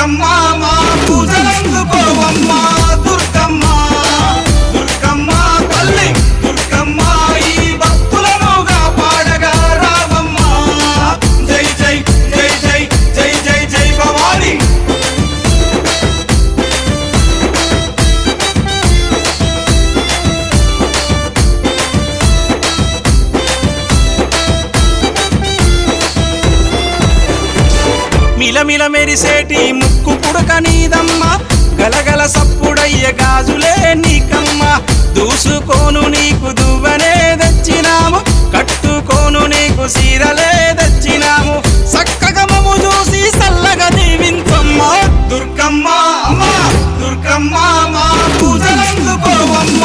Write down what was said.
దుర్గమ్మ మిలమిల మెరిసేటి ముక్కు పుడక నీదమ్మా. గలగల సప్పుడయ్య గాజులే నీకమ్మ. దూసుకోను నీకు దువ్వనే తెచ్చినాము. కట్టుకోను నీకు సీరలే తెచ్చినాము. చక్కగా మము చూసి చల్లగా దీవించమ్మా. దుర్గమ్మా దుర్గమ్మా పూజలందుకోవమ్మ.